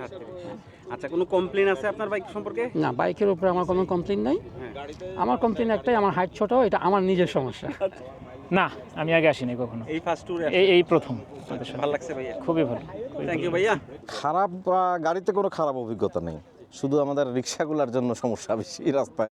সাতত্রিশ আচ্ছা কোনো কমপ্লেন আছে আপনার বাইক সম্পর্কে? না বাইকের উপরে আমার কোনো কমপ্লেন নাই। হ্যাঁ। আমার কমপ্লেন একটাই আমার হাইট ছোট এটা আমার নিজের সমস্যা। না আমি আগে আসিনি কখনো। এই ফার্স্ট ট্যুর এই এই প্রথম ভালো লাগছে ভাইয়া? খুবই ভালো থ্যাংক ইউ ভাইয়া। খারাপ বা গাড়িতে কোনো খারাপ অভিজ্ঞতা নেই। শুধু আমাদের রিক্সাগুলোর জন্য সমস্যা বেশি রাস্তায়।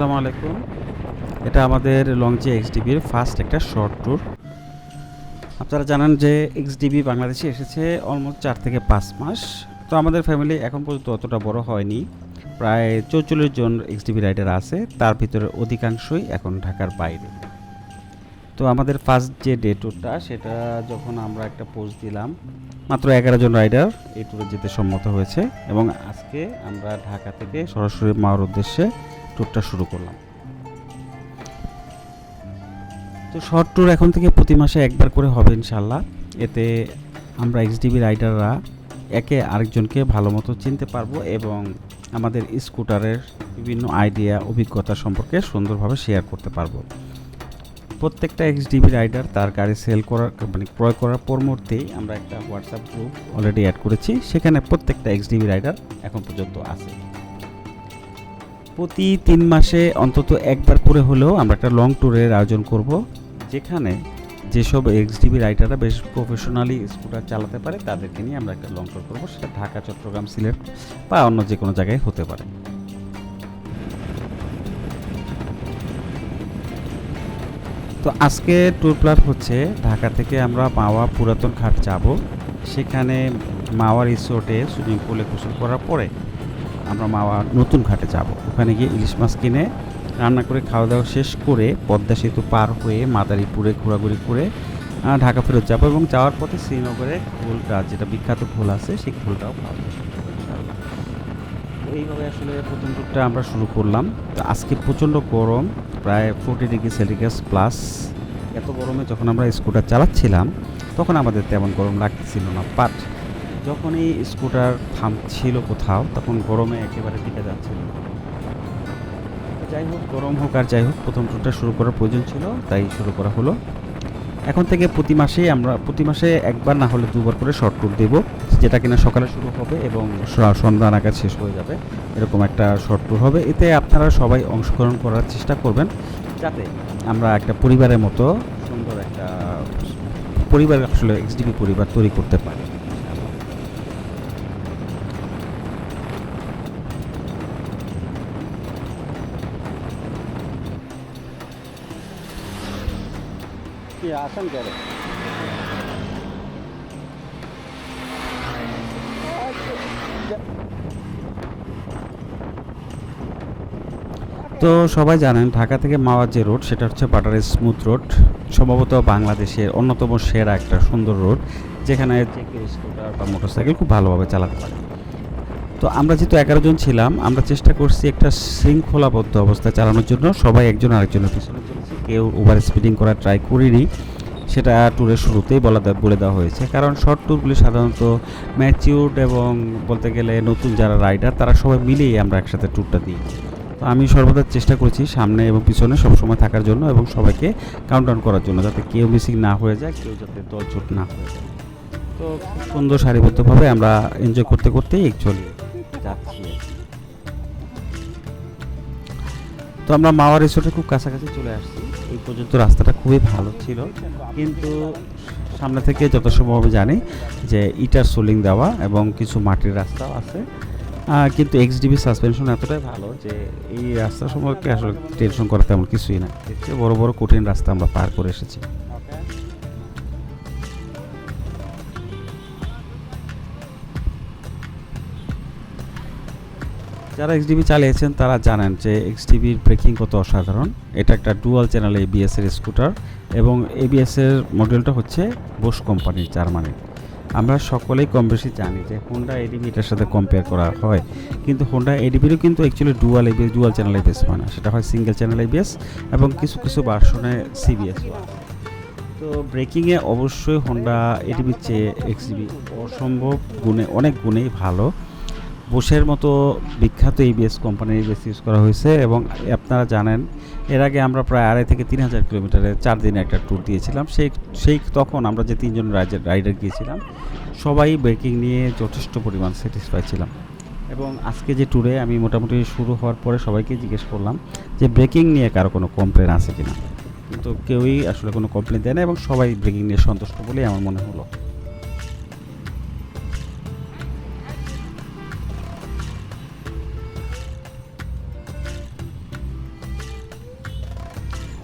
আসসালামু আলাইকুম। এটা আমাদের লংচে এক্সডিবির ফার্স্ট একটা শর্ট ট্যুর আপনারা জানান যে এক্সডিবি বাংলাদেশে এসেছে অলমোস্ট চার থেকে পাঁচ মাস। তো আমাদের ফ্যামিলি এখন পর্যন্ত অতটা বড় হয়নি। প্রায় চৌচল্লিশ জন এক্সডিবি রাইডার আছে, তার ভিতরে অধিকাংশই এখন ঢাকার বাইরে। তো আমাদের ফার্স্ট যে ডে ট্যুরটা সেটা যখন আমরা একটা পোস্ট দিলাম, মাত্র এগারো জন রাইডার এই ট্যুরে যেতে সম্মত হয়েছে। এবং আজকে আমরা ঢাকা থেকে সরাসরি মাওয়ার উদ্দেশ্যে ট্যুরটা শুরু করলাম। তো শর্ট ট্যুর এখন থেকে প্রতি মাসে একবার করে হবে ইনশাল্লাহ এতে আমরা এক্সডিবি রাইডাররা একে আরেকজনকে ভালো মতো চিনতে পারব এবং আমাদের স্কুটারের বিভিন্ন আইডিয়া অভিজ্ঞতা সম্পর্কে সুন্দরভাবে শেয়ার করতে পারব। প্রত্যেকটা এক্সডিবি রাইডার তার গাড়ি সেল করার মানে ক্রয় করার পর মুহূর্তেই আমরা একটা হোয়াটসঅ্যাপ গ্রুপ অলরেডি অ্যাড করেছি। সেখানে প্রত্যেকটা এক্সডিবি রাইডার এখন পর্যন্ত আছে। প্রতি তিন মাসে অন্তত একবার করে হলেও আমরা একটা লং ট্যুরের আয়োজন করব, যেখানে যেসব এক্সডিবি রাইডাররা বেশ প্রফেশনালি স্কুটার চালাতে পারে, তাদেরকে নিয়ে আমরা একটা লং ট্যুর করব, সেটা ঢাকা, চট্টগ্রাম, সিলেট বা অন্য যে কোনো জায়গায় হতে পারে। তো আজকে ট্যুর প্ল্যান হচ্ছে, ঢাকা থেকে আমরা মাওয়া পুরাতন ঘাট যাব, সেখানে মাওয়া রিসোর্টে সুইমিং পুলে গোসল করার পরে আমরা মাওয়া নতুন ঘাটে যাব। ওখানে গিয়ে ইলিশ মাছ কিনে রান্না করে, খাওয়া দাওয়া শেষ করে পদ্মা সেতু পার হয়ে মাদারীপুরে ঘোরাঘুরি করে ঢাকা ফেরত যাব এবং যাওয়ার পথে শ্রীনগরে ঘোলটা যেটা বিখ্যাত ঘোল আছে, সেই ঘোলটাও তো এইভাবে আসলে প্রথম ট্যুরটা আমরা শুরু করলাম। তো আজকে প্রচণ্ড গরম, প্রায় ফোর্টি ডিগ্রি সেলসিয়াস প্লাস এত গরমে যখন আমরা স্কুটার চালাচ্ছিলাম, তখন আমাদের তেমন গরম লাগছিল না বাট যখনই স্কুটার থামছিল কোথাও, তখন গরমে একেবারে টিকে যাচ্ছিল। যাই হোক, গরম হোক আর যাই হোক, প্রথম ট্যুরটা শুরু করার প্রয়োজন ছিল, তাই শুরু করা হলো। এখন থেকে প্রতি মাসেই আমরা, প্রতি মাসে একবার না হলে দুবার করে শর্ট ট্যুর দেবো, যেটা কিনা সকালে শুরু হবে এবং সন্ধ্যা নাগাদ শেষ হয়ে যাবে। এরকম একটা শর্ট ট্যুর হবে। এতে আপনারা সবাই অংশগ্রহণ করার চেষ্টা করবেন, যাতে আমরা একটা পরিবারের মতো সুন্দর একটা পরিবার, আসলে এক্সডিবি পরিবার তৈরি করতে পারি। কি আসেন কেন? তো সবাই জানেন, ঢাকা থেকে মাওয়ার যে রোড, সেটা হচ্ছে বাটারের স্মুথ রোড, সম্ভবত বাংলাদেশের অন্যতম সেরা একটা সুন্দর রোড, যেখানে স্কুটার বা মোটরসাইকেল খুব ভালোভাবে চালাতে পারে। তো আমরা যেহেতু এগারো জন ছিলাম, আমরা চেষ্টা করছি একটা শৃঙ্খলাবদ্ধ অবস্থায় চালানোর জন্য, সবাই একজন আরেকজনের পিছনে চলেছি কেউ ওভার স্পিডিং করার ট্রাই করিনি। সেটা ট্যুরের শুরুতেই বলা বলে দেওয়া হয়েছে। কারণ শর্ট ট্যুরগুলি সাধারণত ম্যাচিউরড এবং বলতে গেলে নতুন যারা রাইডার তারা সবাই মিলেই আমরা একসাথে ট্যুরটা দিই। তো আমি সর্বদা চেষ্টা করেছি সামনে এবং পিছনে সবসময় থাকার জন্য এবং সবাইকে কাউন্টডাউন করার জন্য যাতে কেউ মিসিং না হয়ে যায়, কেউ যাতে দল ছুট না হয়ে যায়। তো খুব সুন্দর সারিবদ্ধভাবে আমরা এনজয় করতে করতেই অ্যাকচুয়ালি যাচ্ছি তো আমরা মাওয়া রিসোর্টের খুব কাছাকাছি চলে আসছি। এই পর্যন্ত রাস্তাটা খুবই ভালো ছিল। কিন্তু সামনে থেকে যত সম্ভব জানি যে ইটার সোলিং দেওয়া এবং কিছু মাটির রাস্তাও আছে। কিন্তু কিন্তু এক্সডিবি সাসপেনশন এতটাই ভালো যে এই রাস্তা সম্পর্কে আসলে টেনশন করা তেমন কিছুই না বড় বড় কঠিন রাস্তা আমরা পার করে এসেছি। যারা এক্স এক্সডিবি চালিয়েছেন, তারা জানেন যে এক্সডিবির ব্রেকিং কত অসাধারণ। এটা একটা ডুয়াল চ্যানেল এবিএস এর স্কুটার এবং এবিএস এর মডেলটা হচ্ছে বোস কোম্পানির জার্মানির আমরা সকলেই কম বেশি জানি যে হোন্ডা এডিবি এটার সাথে কম্পেয়ার করা হয়। কিন্তু হোন্ডা এডিবিরও কিন্তু actually dual ABS dual channel ABS হয় না। সেটা হয় সিঙ্গেল চ্যানেল এবিএস এবং কিছু কিছু বার্সনে সিবিএস তো ব্রেকিংয়ে অবশ্যই হোন্ডা এডিবির চেয়ে এক্সিবি অসম্ভব গুণে, অনেক গুণেই ভালো। বুশের মতো বিখ্যাত এবিএস কোম্পানির ইবিএস ইউজ করা হয়েছে এবং আপনারা জানেন, এর আগে আমরা প্রায় আড়াই থেকে তিন হাজার কিলোমিটারে চার দিনে একটা ট্যুর দিয়েছিলাম। সেই সেই তখন আমরা যে তিনজন রাইডার রাইডার গিয়েছিলাম, সবাই ব্রেকিং নিয়ে যথেষ্ট পরিমাণ স্যাটিসফাই ছিলাম। এবং আজকে যে ট্যুরে আমি মোটামুটি শুরু হওয়ার পরে সবাইকে জিজ্ঞেস করলাম যে ব্রেকিং নিয়ে কারও কোনো কমপ্লেন আছে কিনা? কিন্তু কেউই আসলে কোনো কমপ্লেন দেয় না এবং সবাই ব্রেকিং নিয়ে সন্তুষ্ট বলেই আমার মনে হলো।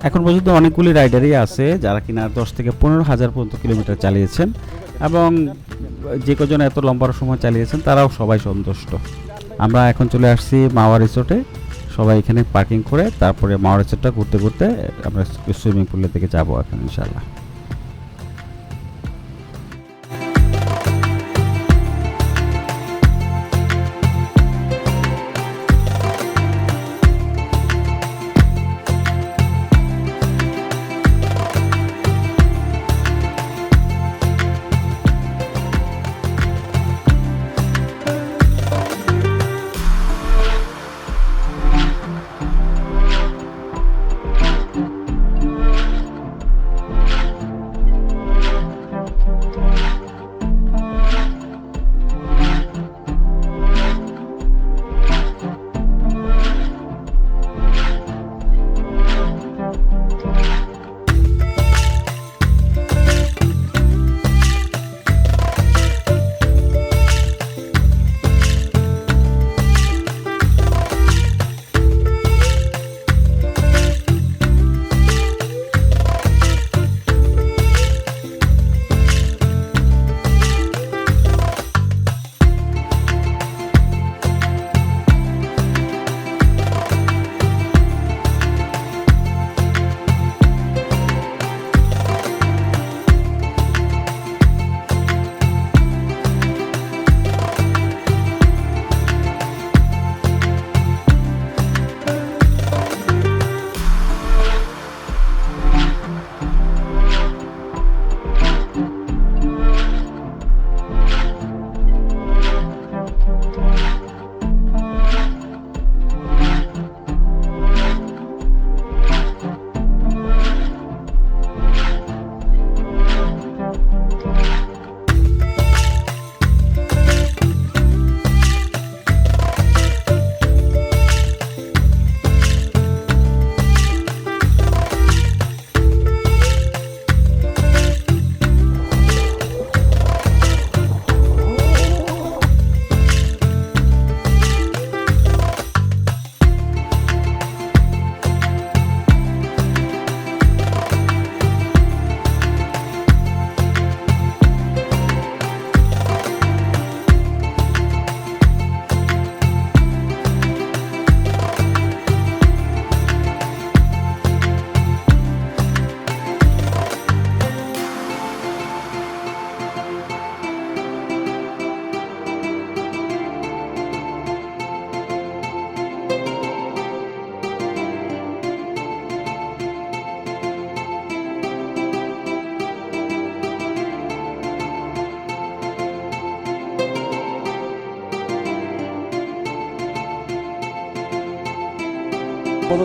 এখন পর্যন্ত অনেকগুলি রাইডারই আছে যারা কিনা দশ থেকে পনেরো হাজার পর্যন্ত কিলোমিটার চালিয়েছেন এবং যে কজন এত লম্বা সময় চালিয়েছেন তারাও সবাই সন্তুষ্ট। আমরা এখন চলে আসছি মাওয়া রিসোর্টে সবাই এখানে পার্কিং করে তারপরে মাওয়া রিসোর্টটা ঘুরতে ঘুরতে আমরা সুইমিং পুলের দিকে যাব এখন ইনশাল্লাহ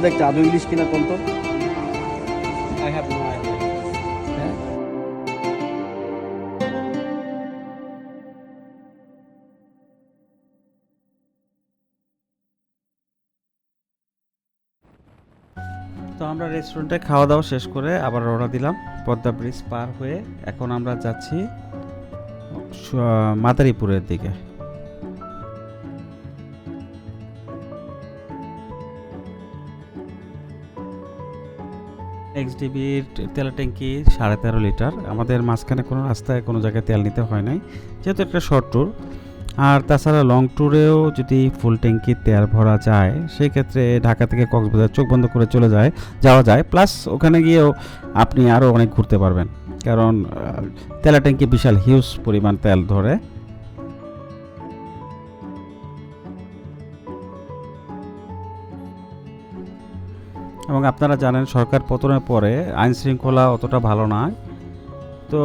দেখতে? আদৌ ইলিশ কিনা কোন তো তো আমরা রেস্টুরেন্টে খাওয়া দাওয়া শেষ করে আবার রওনা দিলাম। পদ্মা ব্রিজ পার হয়ে এখন আমরা যাচ্ছি মাদারীপুরের দিকে। এক্সডিবির তেলের ট্যাঙ্কি সাড়ে তেরো লিটার। আমাদের মাঝখানে কোনো রাস্তায় কোনো জায়গায় তেল নিতে হয় নাই, যেহেতু একটা শর্ট ট্যুর আর তাছাড়া লং ট্যুরেও যদি ফুল ট্যাঙ্কি তেল ভরা যায় সেই ক্ষেত্রে ঢাকা থেকে কক্সবাজার চোখ বন্ধ করে চলে যায়, যাওয়া যায়। প্লাস ওখানে গিয়েও আপনি আরও অনেক ঘুরতে পারবেন। কারণ তেলের ট্যাঙ্কি বিশাল হিউজ পরিমাণ তেল ধরে। এবং আপনারা জানেন সরকার পতনের পরে আইন শৃঙ্খলা অতটা ভালো নয় তো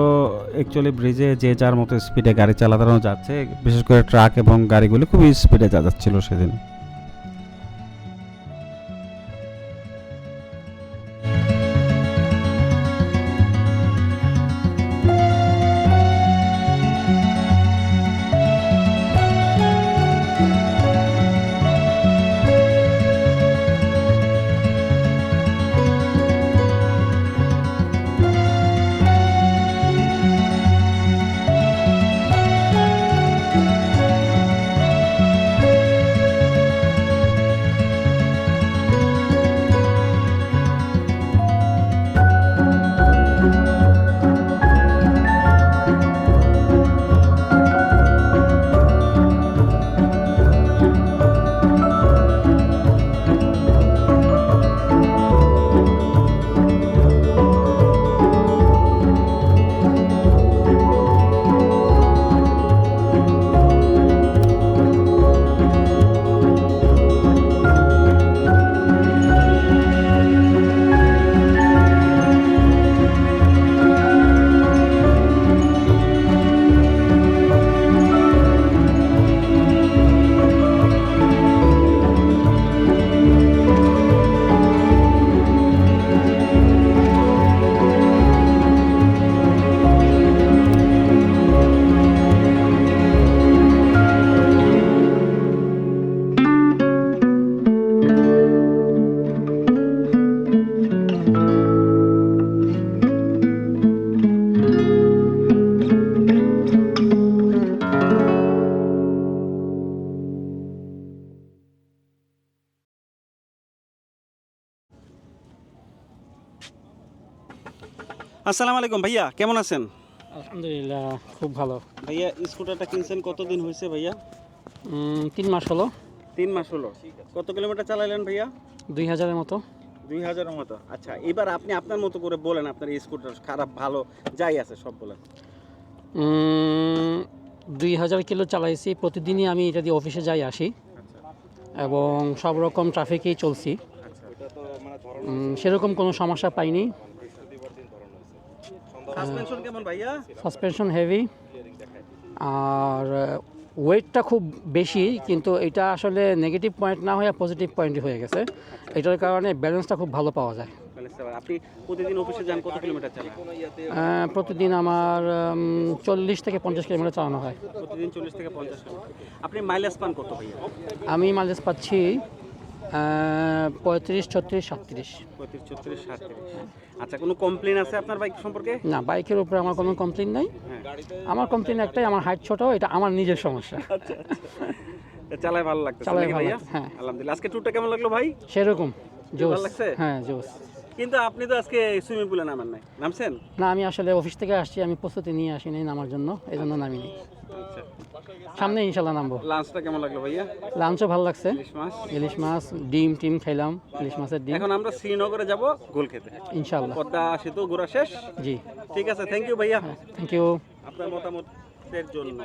অ্যাকচুয়ালি ব্রিজে যে যার মতো স্পিডে গাড়ি চালানো যাচ্ছে, বিশেষ করে ট্রাক এবং গাড়িগুলি খুবই স্পিডে যাচ্ছিল সেদিন। আসসালামু আলাইকুম ভাইয়া কেমন আছেন? আলহামদুলিল্লাহ খুব ভালো। ভাইয়া স্কুটারটা কিনছেন কতদিন হয়েছে ভাইয়া? তিন মাস হলো। তিন মাস হলো। কত কিলোমিটার চালাইলেন ভাইয়া? দুই হাজারের মতো। দুই হাজারের মতো। আচ্ছা এবার আপনি আপনার মতো করে বলেন আপনার এই স্কুটার খারাপ ভালো যাই আছে সব বলেন। দুই হাজার কিলো চালাইছি। প্রতিদিনই আমি এটা দিয়ে অফিসে যাই আসি। এবং সব রকম ট্রাফিকেই চলছি। সেরকম কোনো সমস্যা পাইনি। সাসপেনশন কেমন ভাইয়া? সাসপেনশন হেভি আর ওয়েটটা খুব বেশি কিন্তু এটা আসলে নেগেটিভ পয়েন্ট না হয়ে পজিটিভ পয়েন্ট হয়ে গেছে। এটার কারণে ব্যালেন্সটা খুব ভালো পাওয়া যায়। আপনি প্রতিদিন অফিসে যান কত কিলোমিটার চালান? প্রতিদিন আমার চল্লিশ থেকে পঞ্চাশ কিলোমিটার চালানো হয়। প্রতিদিন চল্লিশ থেকে পঞ্চাশ আপনি মাইলেজ পান কত আমি মাইলেজ পাচ্ছি পঁয়ত্রিশ ছত্রিশ সাতত্রিশ। পঁয়ত্রিশ ছত্রিশ সাতত্রিশ। আচ্ছা কোনো কমপ্লেন আছে আপনার বাইক সম্পর্কে? না বাইকের উপরে আমার কোনো কমপ্লেন নাই। আমার কমপ্লেন একটাই আমার হাইট ছোট এটা আমার নিজের সমস্যা। চালায় ভালো লাগছে নাকি ভালো ভাইয়া? হ্যাঁ। আলহামদুলিল্লাহ। আজকে ট্যুরটা কেমন লাগল ভাই? সেরকম জোস। ভালো লাগছে? হ্যাঁ জোস। কিন্তু আপনি তো আজকে সুইমিং পুলে নামেন নাই। নামছেন? না আমি আসলে অফিস থেকে আসছি আমি প্রস্তুতি নিয়ে আসিনি নামার জন্য এই জন্য নামিনি। আচ্ছা সামনে ইনশাল্লাহ নামবো। লাঞ্চটা কেমন লাগল ভাইয়া? লাঞ্চও ভালো লাগছে। ইলিশ মাছ? ইলিশ মাছ ডিম টিম খাইলাম ইলিশ মাছের ডিম। এখন আমরা শ্রীনগরে যাব গোল খেতে। ইনশাল্লাহ। পদ্মা সেতু ঘোরা শেষ? জি। ঠিক আছে থ্যাংক ইউ ভাইয়া। থ্যাংক ইউ আপনার মতামতের জন্য।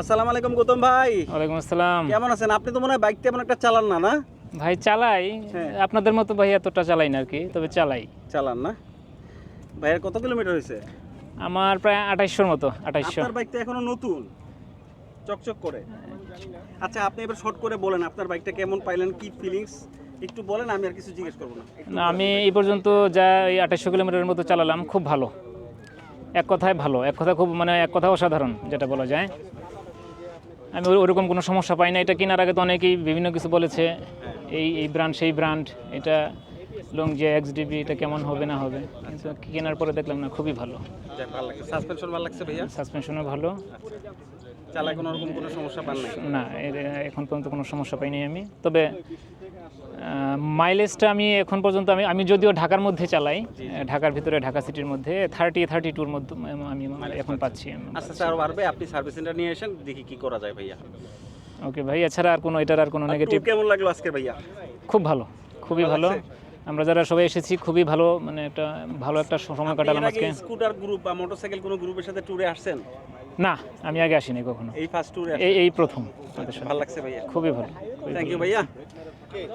আসসালামু আলাইকুম গৌতম ভাই। ওয়ালাইকুম আসসালাম। কেমন আছেন? আপনি তো মনে হয় বাইক তেমন একটা চালান না না? ভাই চালাই। হ্যাঁ। আপনাদের মতো ভাই এতটা চালাই না আর কি তবে চালাই। চালান না? ভাইয়ের কত কিলোমিটার হয়েছে? আমার প্রায় আঠাইশোর মতো আঠাইশশো। আপনার বাইকটা এখনও নতুন? চকচক করে। আচ্ছা আপনি এবার শর্ট করে বলেন আপনার বাইকটা কেমন পাইলেন কি ফিলিংস একটু বলেন আমি আর কিছু জিজ্ঞেস করব না। না আমি এই পর্যন্ত যা এই আঠাইশশো কিলোমিটারের মতো চালালাম খুব ভালো। এক কথায় ভালো এক কথা খুব মানে এক কথা অসাধারণ যেটা বলা যায়। আমি ওই- ওরকম কোনো সমস্যা পাই না এটা কেনার আগে তো অনেকেই বিভিন্ন কিছু বলেছে। এই এই ব্র্যান্ড সেই ব্র্যান্ড এটা লং যে এক্স ডিবি এটা কেমন হবে না হবে কিন্তু কেনার পরে দেখলাম না খুবই ভালো। ভালো লাগছে। সাসপেনশন ভালো লাগছে ভাইয়া? সাসপেনশনও ভালো। চালায় কোনো রকম কোনো সমস্যা পান না এখন পর্যন্ত কোনো সমস্যা পাইনি আমি। তবে মাইলেজটা আমি এখন পর্যন্ত আমি আমি যদিও ঢাকার মধ্যে চালাই ঢাকার ভিতরে ঢাকা সিটির মধ্যে থার্টি থার্টি টুর মধ্যে আমি এখন পাচ্ছি আস্তে আরও বাড়বে? আপনি সার্ভিস সেন্টার নিয়ে আসেন দেখি কি করা যায় ভাইয়া। ওকে ভাই এছাড়া আর কোনো এটার আর কোনো নেগেটিভ কেমন লাগল আজকে ভাইয়া? খুব ভালো খুবই ভালো আমরা যারা সবাই এসেছি খুবই ভালো মানে একটা ভালো একটা সময় কাটালাম আজকে। স্কুটার গ্রুপ বা মোটরসাইকেল কোনো গ্রুপের সাথে ট্যুরে আসছেন? না আমি আগে আসিনি কখনো। এই ফার্স্ট ট্যুরে এই এই প্রথম ভালো লাগছে ভাইয়া। খুবই ভালো। থ্যাংক ইউ ভাইয়া।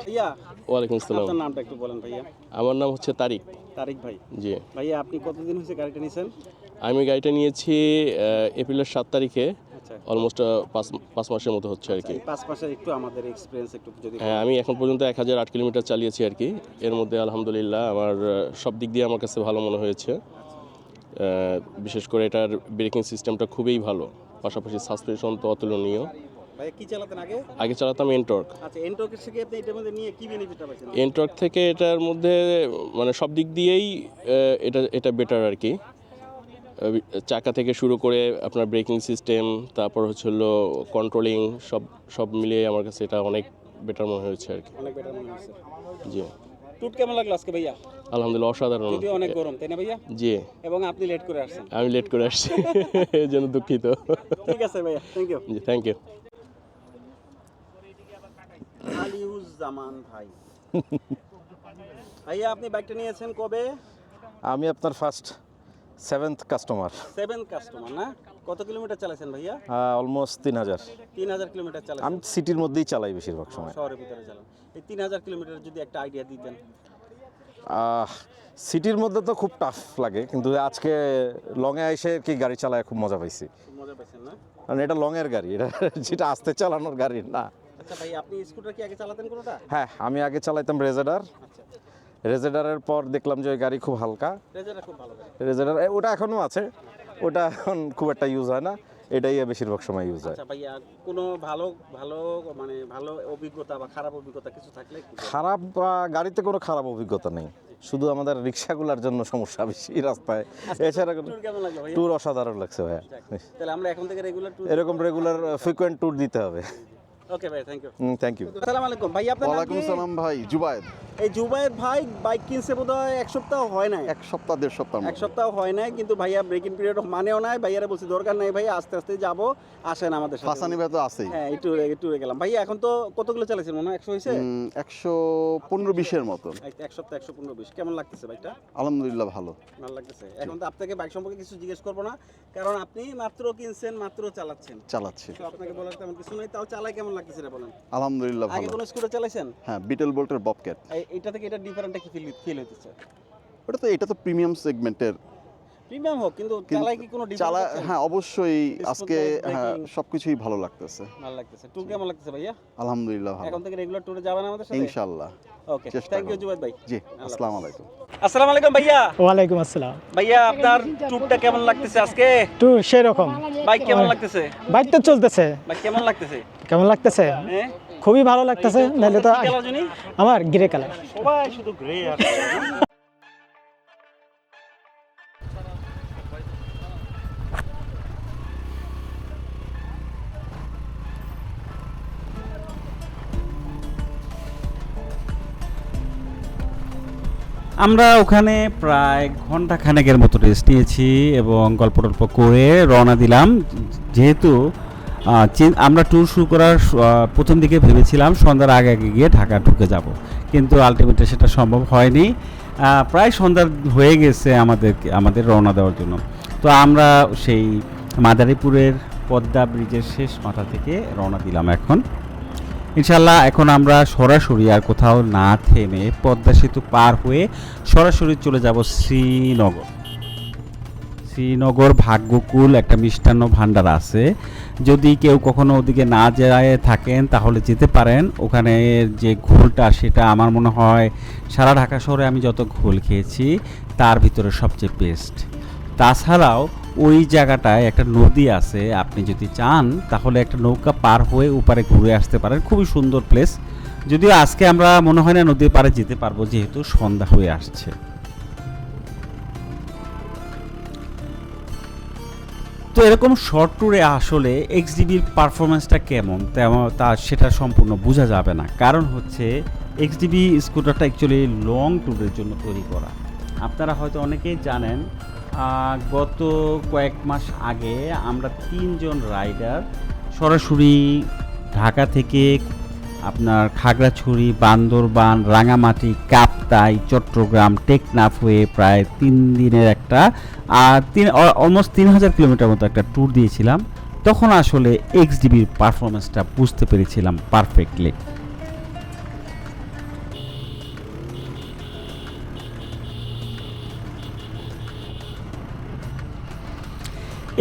ভাইয়া ওয়ালাইকুম আসসালাম। আপনার নামটা একটু বলেন ভাইয়া। আমার নাম হচ্ছে তারিক। তারিক ভাই। জি। ভাইয়া আপনি কতদিন হয়েছে গাড়িটা নিয়েছেন আমি গাড়িটা নিয়েছি এপ্রিলের সাত তারিখে আচ্ছা। অলমোস্ট পাঁচ পাঁচ মাসের মতো হচ্ছে আর কি। পাঁচ মাসের একটু আমাদের এক্সপিরিয়েন্স একটু যদি হ্যাঁ আমি এখন পর্যন্ত এক হাজার আট কিলোমিটার চালিয়েছি আর কি। এর মধ্যে আলহামদুলিল্লাহ আমার সব দিক দিয়ে আমার কাছে ভালো মনে হয়েছে। বিশেষ করে এটার ব্রেকিং সিস্টেমটা খুবই ভালো পাশাপাশি সাসপেনশন তো অতুলনীয়। আগে? চালাতাম এনটর্ক আচ্ছা এনটর্ক থেকে এটার মধ্যে মানে সব দিক দিয়েই এটা এটা বেটার আর কি। চাকা থেকে শুরু করে আপনার ব্রেকিং সিস্টেম তারপর হচ্ছে হলো কন্ট্রোলিং সব সব মিলিয়ে আমার কাছে এটা অনেক বেটার মনে হয়েছে আর কি। অনেক বেটার মনে হচ্ছে জি। টুট কেমন লাগল আজকে ভাইয়া? আলহামদুলিল্লাহ অসাধারণ। যদিও অনেক গরম তাই না ভাইয়া? জি। এবং আপনি লেট করে আসছেন। আমি লেট করে আসছি এই জন্য দুঃখিত। ঠিক আছে ভাইয়া থ্যাংক ইউ জি থ্যাংক ইউ আলিউজ্জামান ভাই। ভাইয়া আপনি বাইকটা নিয়েছেন কবে? আমি আপনার first seventh customer seven customer না? কত কিলোমিটার চালাইছেন ভাইয়া? অলমোস্ট তিন হাজার। তিন হাজার কিলোমিটার চালাই আমি সিটির মধ্যেই চালাই বেশিরভাগ সময়। শহরের ভিতরে চালান। এই তিন হাজার কিলোমিটার যদি একটা আইডিয়া দিতেন। সিটির মধ্যে তো খুব টাফ লাগে কিন্তু আজকে লংয়ে এসে কি গাড়ি চালায় খুব মজা পাইছি। মজা পাইছেন না? কারণ এটা লংয়ের গাড়ি এটা যেটা আস্তে চালানোর গাড়ি না। আচ্ছা ভাই আপনি স্কুটার কি আগে চালাতেন কোনোটা? হ্যাঁ আমি আগে চালাইতাম রেজেডার আচ্ছা। রেজেডারের পর দেখলাম যে ওই গাড়ি খুব হালকা। রেজেডার ওটা এখনও আছে। ওটা এখন খুব একটা ইউজ হয় না। এটাই বেশিরভাগ সময় ইউজ হয়। আচ্ছা ভাইয়া কোনো ভালো ভালো মানে ভালো অভিজ্ঞতা বা খারাপ অভিজ্ঞতা কিছু থাকলে খারাপ গাড়িতে কোনো খারাপ অভিজ্ঞতা নেই। শুধু আমাদের রিক্সাগুলোর জন্য সমস্যা বেশি রাস্তায়। এছাড়া লাগল ভাইয়া? ট্যুর অসাধারণ লাগছে ভাইয়া। তাহলে আমরা এখন থেকে রেগুলার এরকম রেগুলার ফ্রিকোয়েন্ট ট্যুর দিতে হবে। ওকে ভাই থ্যাংক ইউ থ্যাংক ইউ আসসালামু আলাইকুম ভাই আপনার ওয়ালাইকুম সালাম ভাই জুবায়েদ এই জুবায়ের ভাই বাইক কিনছে বোধহয় এক সপ্তাহ হয় নাই। এক সপ্তাহ দেড় সপ্তাহ এক সপ্তাহ হয় নাই কিন্তু ভাইয়া ব্রেকিং পিরিয়ড মানেও নাই। ভাইয়ারা বলছি দরকার নাই ভাইয়া আস্তে আস্তে যাব আসেন আমাদের সাথে। ফাসানি ভাই তো আছেই। হ্যাঁ একটু ট্যুরে গেলাম। ভাইয়া এখন তো কতগুলো চালাইছেন মনে হয়? একশো হয়েছে? একশো পনেরো বিশের মতন। এক- এক সপ্তাহ একশো পনেরো বিশ। কেমন লাগতেছে বাইকটা আলহামদুলিল্লাহ ভালো। ভালো লাগতেছে। এখন তো আপনাকে বাইক সম্পর্কে কিছু জিজ্ঞেস করব না কারণ আপনি মাত্র কিনছেন মাত্র চালাচ্ছেন। চালাচ্ছি। তো আপনাকে বলার তেমন কিছু নেই তাও চালাই কেমন লাগতেছে এটা বলেন? আলহামদুলিল্লাহ আগে কোনো স্কুটার চালাইছেন? হ্যাঁ বিটেল বোল্টের ববক্যাট এই- থেকে এটা ডিফারেন্টটা কি ফিল ফিল হইতেছে? ওটা তো এটা তো প্রিমিয়াম সেগমেন্টের প্রিমিয়াম হোক কিন্তু কিন্তু কি কোনো চালা হ্যাঁ অবশ্যই আজকে হ্যাঁ সবকিছুই ভালো লাগতেছে। ভালো লাগতেছে। ট্যুর কেমন লাগতেছে ভাইয়া? আলহামদুলিল্লাহ ভালো। এখন থেকে রেগুলার ট্যুরে যাবেন আমাদের সাথে? ইনশাল্লাহ ওকে চেষ্টা থ্যাংক ইউ জুবাইদ ভাই। জি আসসালামু আলাইকুম। আসসালামু আলাইকুম ভাইয়া। ওয়ালাইকুম আসসালাম। ভাইয়া আপনার ট্যুরটা কেমন লাগতেছে আজকে? ট্যুর সেরকম। বাইক কেমন লাগতেছে? বাইক তো চলতেছে। বাইক কেমন লাগতেছে? কেমন লাগতেছে? হ্যাঁ? খুবই ভালো লাগতেছে নাহলে তো আমার গ্রে কালার। সবাই শুধু গ্রে আমরা ওখানে প্রায় ঘণ্টা খানেকের মতো রেস্ট নিয়েছি এবং গল্প টল্প করে রওনা দিলাম। যেহেতু আমরা ট্যুর শুরু করার প্রথম দিকে ভেবেছিলাম সন্ধ্যার আগে আগে গিয়ে ঢাকা ঢুকে যাব। কিন্তু আলটিমেটলি সেটা সম্ভব হয়নি। প্রায় সন্ধ্যা হয়ে গেছে আমাদের আমাদের রওনা দেওয়ার জন্য। তো আমরা সেই মাদারীপুরের পদ্মা ব্রিজের শেষ মাথা থেকে রওনা দিলাম এখন। ইনশাল্লাহ এখন আমরা সরাসরি আর কোথাও না থেমে পদ্মা সেতু পার হয়ে সরাসরি চলে যাব শ্রীনগর। শ্রীনগর ভাগ্যকুল একটা মিষ্টান্ন ভাণ্ডার আছে। যদি কেউ কখনো ওদিকে না যায় থাকেন তাহলে যেতে পারেন। ওখানে যে ঘোলটা সেটা আমার মনে হয় সারা ঢাকা শহরে আমি যত ঘোল খেয়েছি তার ভিতরে সবচেয়ে বেস্ট তাছাড়াও ওই জায়গাটায় একটা নদী আছে, আপনি যদি চান তাহলে একটা নৌকা পার হয়ে ওপারে ঘুরে আসতে পারেন। খুবই সুন্দর প্লেস যদিও আজকে আমরা মনে হয় না নদীর পাড়ে যেতে পারব, যেহেতু সন্ধ্যা হয়ে আসছে। তো এরকম শর্ট ট্যুরে আসলে এক্সডিবির পারফরমেন্সটা কেমন? তেমন তা সেটা সম্পূর্ণ বোঝা যাবে না। কারণ হচ্ছে এক্সডিবি স্কুটারটা অ্যাকচুয়ালি লং ট্যুরের জন্য তৈরি করা। আপনারা হয়তো অনেকেই জানেন গত কয়েক মাস আগে আমরা তিনজন রাইডার সরাসরি ঢাকা থেকে আপনার খাগড়াছড়ি, বান্দরবান, রাঙামাটি, কাপ্তাই, চট্টগ্রাম, টেকনাফ হয়ে প্রায় তিন দিনের একটা তিন অলমোস্ট তিন হাজার কিলোমিটার মতো একটা ট্যুর দিয়েছিলাম। তখন আসলে এক্সডিবির পারফরমেন্সটা বুঝতে পেরেছিলাম পারফেক্টলি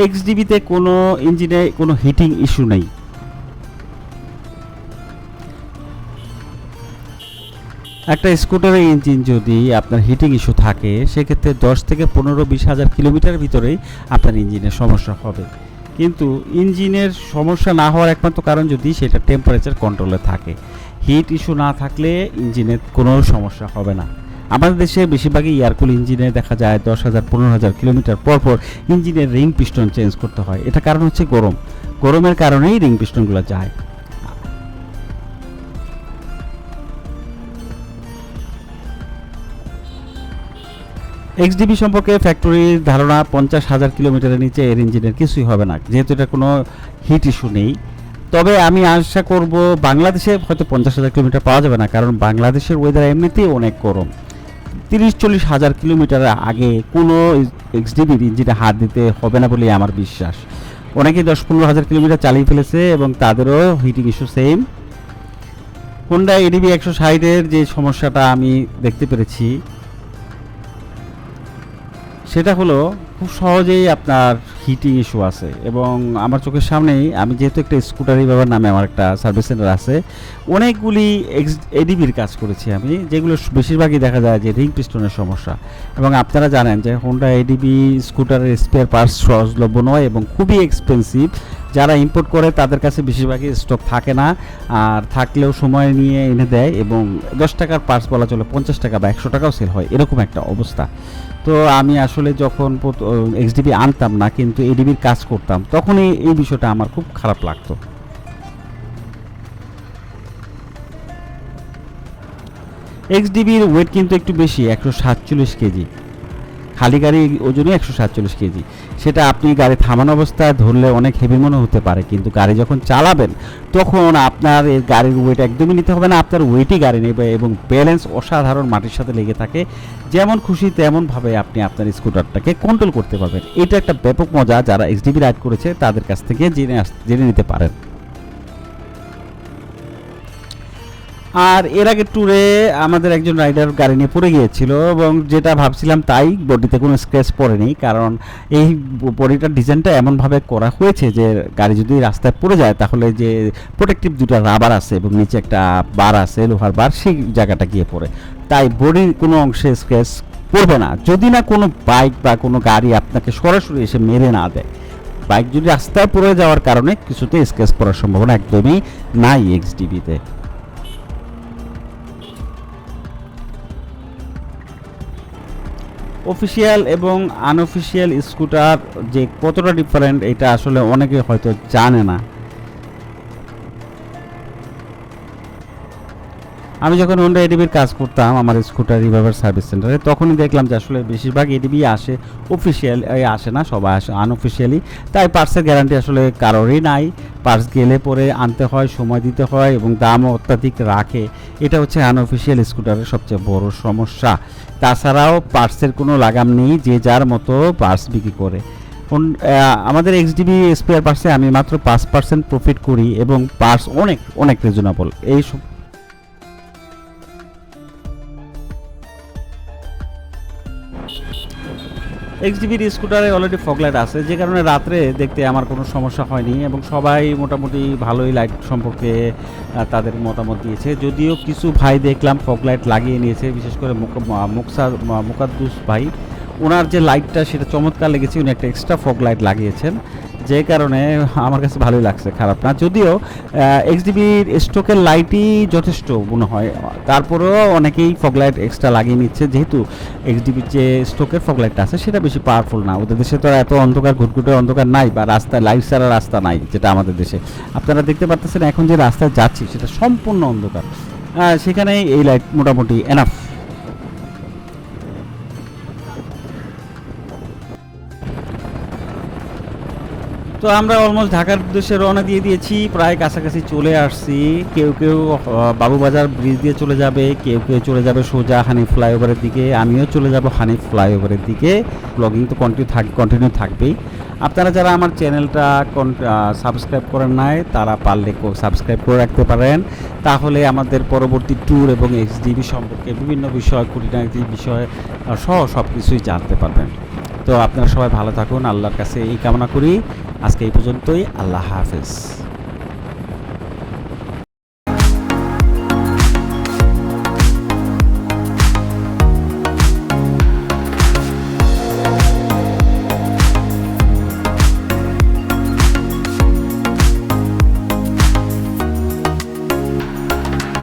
এক্সডিবিতে কোনো ইঞ্জিনে কোনো হিটিং ইস্যু নেই। একটা স্কুটারের ইঞ্জিন যদি আপনার হিটিং ইস্যু থাকে, সেক্ষেত্রে দশ থেকে পনেরো বিশ হাজার কিলোমিটার ভিতরেই আপনার ইঞ্জিনের সমস্যা হবে। কিন্তু ইঞ্জিনের সমস্যা না হওয়ার একমাত্র কারণ যদি সেটা টেম্পারেচার কন্ট্রোলে থাকে। হিট ইস্যু না থাকলে ইঞ্জিনের কোনো সমস্যা হবে না। আমাদের দেশে বেশিরভাগই এয়ারকুল ইঞ্জিনে দেখা যায় দশ হাজার, পনেরো হাজার কিলোমিটার পর পর ইঞ্জিনের রিং পিস্টন চেঞ্জ করতে হয়। এটা কারণ হচ্ছে গরম। গরমের কারণেই রিং পিস্টনগুলো যায়। এক্সডিবি সম্পর্কে ফ্যাক্টরির ধারণা পঞ্চাশ হাজার কিলোমিটারের নিচে এর ইঞ্জিনের কিছুই হবে না। যেহেতু এটা কোনো হিট ইস্যু নেই। তবে আমি আশা করব বাংলাদেশে হয়তো পঞ্চাশ হাজার কিলোমিটার পাওয়া যাবে না, কারণ বাংলাদেশের ওয়েদার এমনিতেই অনেক গরম। তিরিশ চল্লিশ হাজার কিলোমিটার আগে কোনো এক্সডিবির ইঞ্জিনে হাত দিতে হবে না বলে আমার বিশ্বাস। অনেকেই দশ পনেরো হাজার কিলোমিটার চালিয়ে ফেলেছে এবং তাদেরও heating issue same Honda ADV একশো ষাটের যে সমস্যাটা আমি দেখতে পেরেছি সেটা হলো খুব সহজেই আপনার হিটিং ইস্যু আছে এবং আমার চোখের সামনেই আমি যেহেতু একটা স্কুটারি ব্যবহার নামে আমার একটা সার্ভিস সেন্টার আছে, অনেকগুলি এক্স এডিবির কাজ করেছি আমি, যেগুলো বেশিরভাগই দেখা যায় যে রিং পিস্টনের সমস্যা। এবং আপনারা জানেন যে হোন্ডা এডিবি স্কুটারের স্পেয়ার পার্টস সহজলভ্য নয় এবং খুবই এক্সপেন্সিভ যারা ইম্পোর্ট করে তাদের কাছে বেশিরভাগই স্টক থাকে না, আর থাকলেও সময় নিয়ে এনে দেয় এবং দশ টাকার পার্টস বলা চলে, পঞ্চাশ টাকা বা একশো টাকাও সেল হয়, এরকম একটা অবস্থা। তো আমি আসলে যখন এক্সডিবি আনতাম না, কিন্তু এডিবির কাজ করতাম, তখনই এই বিষয়টা আমার খুব খারাপ লাগতো। এক্সডিবির ওয়েট কিন্তু একটু বেশি, একশো সাতচল্লিশ কেজি। খালি গাড়ি ওজনই একশো সাতচল্লিশ কেজি। সেটা আপনি গাড়ি থামানো অবস্থায় ধরলে অনেক হেভি মনে হতে পারে, কিন্তু গাড়ি যখন চালাবেন, তখন আপনার গাড়ির ওয়েট একদমই নিতে হবে না, আপনার ওয়েটই গাড়ি নেবে এবং ব্যালেন্স অসাধারণ মাটির সাথে লেগে থাকে। যেমন খুশি তেমনভাবে আপনি আপনার স্কুটারটাকে কন্ট্রোল করতে পারবেন। এটা একটা ব্যাপক মজা, যারা এক্সডিবি রাইড করেছে, তাদের কাছ থেকে জেনে জেনে নিতে পারেন। আর এর আগে ট্যুরে আমাদের একজন রাইডার গাড়ি নিয়ে পড়ে গিয়েছিল এবং যেটা ভাবছিলাম তাই বডিতে কোনো স্ক্র্যাচ পড়েনি, কারণ এই বডিটার ডিজাইনটা এমনভাবে করা হয়েছে যে গাড়ি যদি রাস্তায় পড়ে যায় তাহলে যে প্রোটেক্টিভ দুটো রাবার আছে এবং নিচে একটা বার আছে, লোহার বার, সেই জায়গাটা গিয়ে পড়ে। তাই বডির কোনো অংশে স্ক্র্যাচ পড়বে না। যদি না কোনো বাইক বা কোনো গাড়ি আপনাকে সরাসরি এসে মেরে না দেয়। বাইক যদি রাস্তায় পড়ে যাওয়ার কারণে কিছুতে স্ক্র্যাচ পড়ার সম্ভাবনা একদমই নাই এক্স এক্সডিবিতে অফিসিয়াল এবং আনঅফিসিয়াল স্কুটার যে কতটা ডিফারেন্ট এটা আসলে অনেকে হয়তো জানে না। আমি যখন হোন্ডা এডিবির কাজ করতাম, আমার স্কুটার রিভাইভার সার্ভিস সেন্টারে তখনই দেখলাম যে আসলে বেশিরভাগ এডিবি আসে অফিসিয়াল আসে না, সবাই আসে আনঅফিসিয়ালি তাই পার্সের গ্যারান্টি আসলে কারোরই নাই। পার্স গেলে পরে আনতে হয়, সময় দিতে হয় এবং দামও অত্যাধিক রাখে। এটা হচ্ছে আনঅফিসিয়াল স্কুটারের সবচেয়ে বড় সমস্যা। তাছাড়াও পার্সের কোনো লাগাম নেই, যে যার মতো পার্স বিক্রি করে। আমাদের এক্সডিবি স্পেয়ার পার্সে আমি মাত্র পাঁচ পার্সেন্ট প্রফিট করি এবং পার্স অনেক অনেক রিজনেবল এই এক্সডিবির স্কুটারে অলরেডি ফগলাইট আছে। যে কারণে রাত্রে দেখতে আমার কোনো সমস্যা হয়নি এবং সবাই মোটামুটি ভালোই লাইট সম্পর্কে তাদের মতামত দিয়েছে। যদিও কিছু ভাই দেখলাম ফগলাইট লাগিয়ে নিয়েছে, বিশেষ করে মুকসা মুকাদ্দুস ভাই। ওনার যে লাইটটা সেটা চমৎকার লেগেছে, উনি একটা এক্সট্রা ফগ লাইট লাগিয়েছেন। যে কারণে আমার কাছে ভালোই লাগছে, খারাপ না। যদিও এক্সডিবির স্টোকের লাইটই যথেষ্ট মনে হয়। তারপরেও অনেকেই ফগ লাইট এক্সট্রা লাগিয়ে নিচ্ছে। যেহেতু এক্সডিবির যে স্টোকের ফগ লাইটটা আছে, সেটা বেশি পাওয়ারফুল না। ওদের দেশে তো এত অন্ধকার, ঘুটঘুটে অন্ধকার নাই বা রাস্তায় লাইট ছাড়া রাস্তা নাই, যেটা আমাদের দেশে। আপনারা দেখতে পারতেছেন এখন যে রাস্তায় যাচ্ছি, সেটা সম্পূর্ণ অন্ধকার। সেখানে এই লাইট মোটামুটি এনাফ তো আমরা অলমোস্ট ঢাকার উদ্দেশ্যে রওনা দিয়ে দিয়েছি, প্রায় কাছাকাছি চলে আসছি। কেউ কেউ বাবুবাজার ব্রিজ দিয়ে চলে যাবে, কেউ কেউ চলে যাবে সোজা হানি ফ্লাইওভারের দিকে, আমিও চলে যাব হানিফ ফ্লাইওভারের দিকে। ব্লগিং তো কন্টিনিউ থাক কন্টিনিউ থাকবেই। আপনারা যারা আমার চ্যানেলটা সাবস্ক্রাইব করেন নাই, তারা পারলে সাবস্ক্রাইব করে রাখতে পারেন। তাহলে আমাদের পরবর্তী ট্যুর এবং এক্সডিবি সম্পর্কে বিভিন্ন বিষয় খুঁটিনাটি বিষয় সহ সব কিছুই জানতে পারবেন। তো আপনারা সবাই ভালো থাকুন, আল্লাহর কাছে এই কামনা করি। আজকে এই পর্যন্তই, আল্লাহ হাফেজ।